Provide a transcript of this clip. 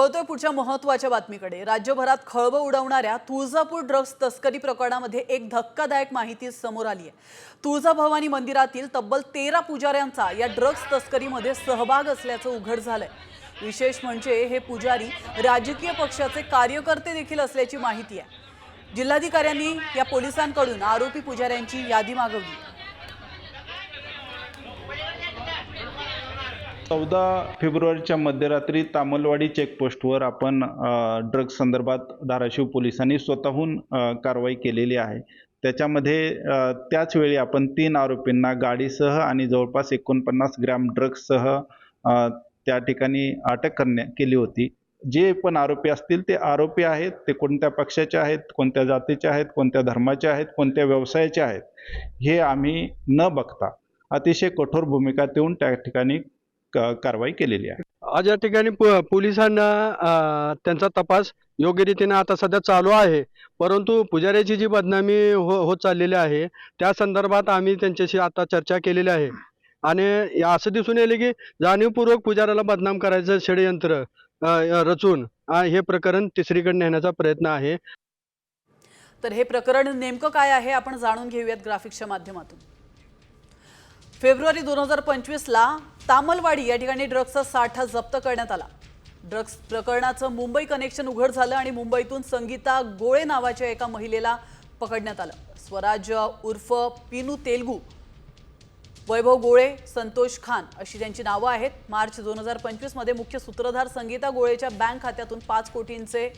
वळतोय पुढच्या महत्त्वाच्या बातमीकडे. राज्यभरात खळबळ उडवणाऱ्या तुळजापूर ड्रग्ज तस्करी प्रकरणामध्ये एक धक्कादायक माहिती समोर आली आहे. तुळजाभवानी मंदिरातील तब्बल तेरा पुजाऱ्यांचा या ड्रग्ज तस्करीमध्ये सहभाग असल्याचं उघड झालंय. विशेष म्हणजे हे पुजारी राजकीय पक्षाचे कार्यकर्ते देखील असल्याची माहिती आहे. जिल्हाधिकाऱ्यांनी या पोलिसांकडून आरोपी पुजाऱ्यांची यादी मागवली. चौदा फेब्रुवारीच्या मध्यरात्री तामलवाडी चेकपोस्टवर आपण ड्रग्स संदर्भात धाराशिव पोलिसांनी स्वतःहून कारवाई केलेली आहे. त्याच्यामध्ये त्याचवेळी त्याच वेळी आपण तीन आरोपींना गाडीसह आणि जवळपास एकोणपन्नास ग्रॅम ड्रग्ससह त्या ठिकाणी अटक करण्या केली होती. जे पण आरोपी असतील ते आरोपी आहेत ते कोणत्या पक्षाचे आहेत कोणत्या जातीचे आहेत कोणत्या धर्माचे आहेत कोणत्या व्यवसायाचे आहेत हे आम्ही न बघता अतिशय कठोर भूमिका देऊन त्या ठिकाणी कारवाई केलेली आहे. आज या ठिकाणी पोलिसांना त्यांचा तपास योग्य रीतीने आता सध्या चालू आहे. परंतु पुजाऱ्याची जी बदनामी हो होत चाललेली आहे त्या संदर्भात आम्ही त्यांच्याशी आता चर्चा केलेली आहे. आणि असं दिसून येईल की जाणीवपूर्वक पुजाऱ्याला बदनाम करायचं षडयंत्र रचून हे प्रकरण तिसरीकडे नेण्याचा प्रयत्न आहे. तर हे प्रकरण नेमकं काय आहे आपण जाणून घेऊयात ग्राफिक्सच्या माध्यमातून. फेब्रुवारी दोन हजार पंचवीसला तामलवाडी या ठिकाणी ड्रग्सचा साठा जप्त करण्यात आला. ड्रग्स प्रकरणाचं मुंबई कनेक्शन उघड झालं आणि मुंबईतून संगीता गोळे नावाच्या एका महिलेला पकडण्यात आलं. स्वराज उर्फ पिनू तेलगू वैभव गोळे संतोष खान अशी त्यांची नावं आहेत. मार्च दोन हजार पंचवीसमध्ये मुख्य सूत्रधार संगीता गोळेच्या बँक खात्यातून पाच कोटींचे